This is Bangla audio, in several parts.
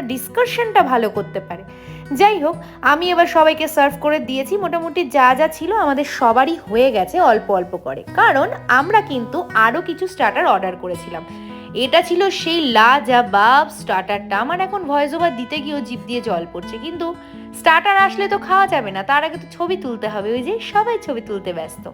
ডিসকাশনটা ভালো করতে পারে। যাই হোক, আমি এবার সবাইকে সার্ভ করে দিয়েছি। মোটামুটি যা যা ছিল আমাদের সবারই হয়ে গেছে অল্প অল্প করে। কারণ আমরা কিন্তু আরও কিছু স্টার্টার অর্ডার করেছিলাম। এটা ছিল সেই লা যা বাব স্টার্টারটা আমার এখন ভয়েস ওভার দিতে গিয়েও জিভ দিয়ে জল পড়ছে। কিন্তু স্টার্টার আসলে তো খাওয়া যাবে না। তার আগে তো ছবি তুলতে হবে। ওই যে সবাই ছবি তুলতে ব্যস্ত।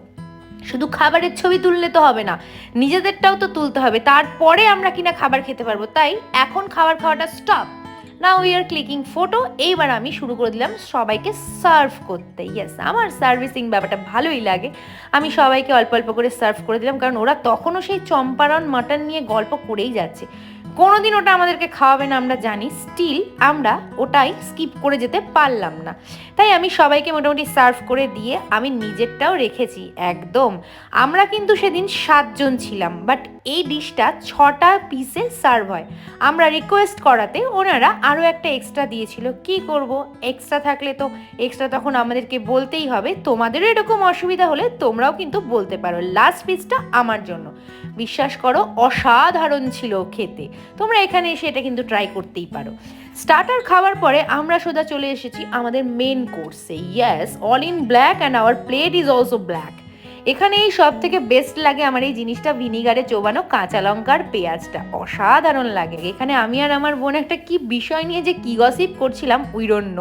শুধু খাবারের ছবি তুললে তো হবে না। নিজেদেরটাও তো তুলতে হবে। তারপরে আমরা কিনা খাবার খেতে পারব। তাই এখন খাবার খাওয়াটা স্টপ না উই আর ক্লিকিং ফটো এইবার আমি শুরু করে দিলাম সবাইকে সার্ভ করতে। ইয়েস আমার সার্ভিসিং ব্যাপারটা ভালোই লাগে। আমি সবাইকে অল্প অল্প করে সার্ভ করে দিলাম, কারণ ওরা তখনও সেই চম্পারন মাটন নিয়ে গল্প করেই যাচ্ছে। কোনোদিন ওটা আমাদেরকে খাওয়াবে না, আমরা জানি। স্টিল আমরা ওটাই স্কিপ করে যেতে পারলাম না। তাই আমি সবাইকে মোটামুটি সার্ভ করে দিয়ে আমি নিজেরটাও রেখেছি, একদম। আমরা কিন্তু সেদিন সাতজন ছিলাম বাট এই ডিশটা ছটা পিসে সার্ভ হয়। আমরা রিকোয়েস্ট করাতে ওনারা আরও একটা এক্সট্রা দিয়েছিল। কি করব? এক্সট্রা থাকলে তো এক্সট্রা তখন আমাদেরকে বলতেই হবে। তোমাদেরও এরকম অসুবিধা হলে তোমরাও কিন্তু বলতে পারো। লাস্ট পিসটা আমার জন্য। বিশ্বাস করো, অসাধারণ ছিল খেতে। তোমরা এখানে এসে এটা কিন্তু ট্রাই করতেই পারো। স্টার্টার খাওয়ার পরে আমরা সোজা চলে এসেছি আমাদের মেন কোর্সে yes all in black and our plate is also black এখানে এই সব থেকে বেস্ট লাগে আমার এই জিনিসটা ভিনিগারে চোবানো কাঁচা লঙ্কার পেঁয়াজটা। অসাধারণ লাগে। এখানে আমি আর আমার বোন একটা কি বিষয় নিয়ে যে কি গসিপ করছিলাম, উইরণ্য।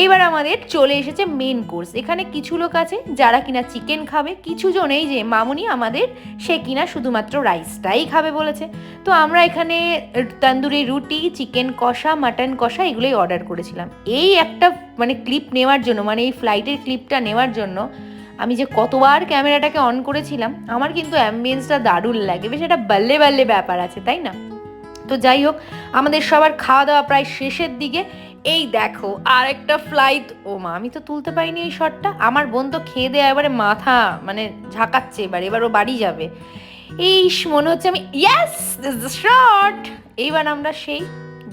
এইবার আমাদের চলে এসেছে মেন কোর্স এখানে কিছু লোক আছে যারা কিনা চিকেন খাবে, কিছু জন এই যে মামুনি আমাদের সে কিনা শুধুমাত্র রাইসটাই খাবে বলেছে। তো আমরা এখানে তন্দুরি রুটি চিকেন কষা মাটন কষা এগুলোই অর্ডার করেছিলাম। এই একটা মানে ক্লিপ নেওয়ার জন্য মানে এই ফ্লাইটের ক্লিপটা নেওয়ার জন্য আমি যে কতবার ক্যামেরাটাকে অন করেছিলাম, আমার কিন্তু অ্যাম্বিয়েন্সটা দারুণ লাগে। বেশ একটা বাল্লে বাল্লে ব্যাপার আছে, তাই না? তো যাই হোক, আমাদের সবার খাওয়া দাওয়া প্রায় শেষের দিকে। এই দেখো আর একটা ফ্লাইট ও মা, আমি তো তুলতে পারিনি এই শটটা আমার বোন তো খেয়ে দেয়া এবারে মাথা মানে ঝাঁকাচ্ছে এবার এবার ও বাড়ি যাবে। এই মনে হচ্ছে আমি ইয়াস শর্ট এইবার আমরা সেই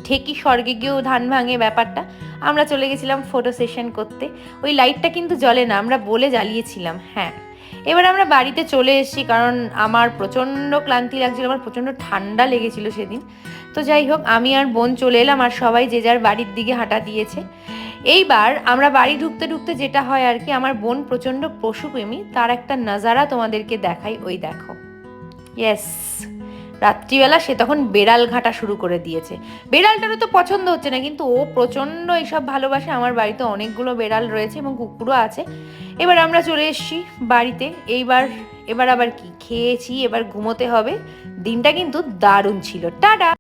ঢেকি স্বর্গে গিয়েও ধান ভাঙে ব্যাপারটা। আমরা চলে গেছিলাম ফটো সেশন করতে। ওই লাইটটা কিন্তু জ্বলে না, আমরা বলে জ্বালিয়েছিলাম হ্যাঁ। এবার আমরা বাড়িতে চলে এসেছি কারণ আমার প্রচণ্ড ক্লান্তি লাগছিল, আমার প্রচণ্ড ঠান্ডা লেগেছিল সেদিন। তো যাই হোক, আমি আর বোন চলে এলাম আর সবাই যে যার বাড়ির দিকে হাঁটা দিয়েছে। এইবার আমরা বাড়ি ঢুকতে ঢুকতে যেটা হয় আর কি, আমার বোন প্রচণ্ড পশুপ্রেমী, তার একটা নজারা তোমাদেরকে দেখাই, ওই দেখো। ইয়েস রাত্রিবেলা সে তখন বেড়াল ঘাটা শুরু করে দিয়েছে। বেড়ালটারও তো পছন্দ হচ্ছে না, কিন্তু ও প্রচণ্ড এইসব ভালোবাসে। আমার বাড়িতে অনেকগুলো বেড়াল রয়েছে এবং কুকুরও আছে। এবার আমরা চলে এসছি বাড়িতে। এইবার, এবার আবার কি? খেয়েছি, এবার ঘুমোতে হবে। দিনটা কিন্তু দারুণ ছিল। টাটা!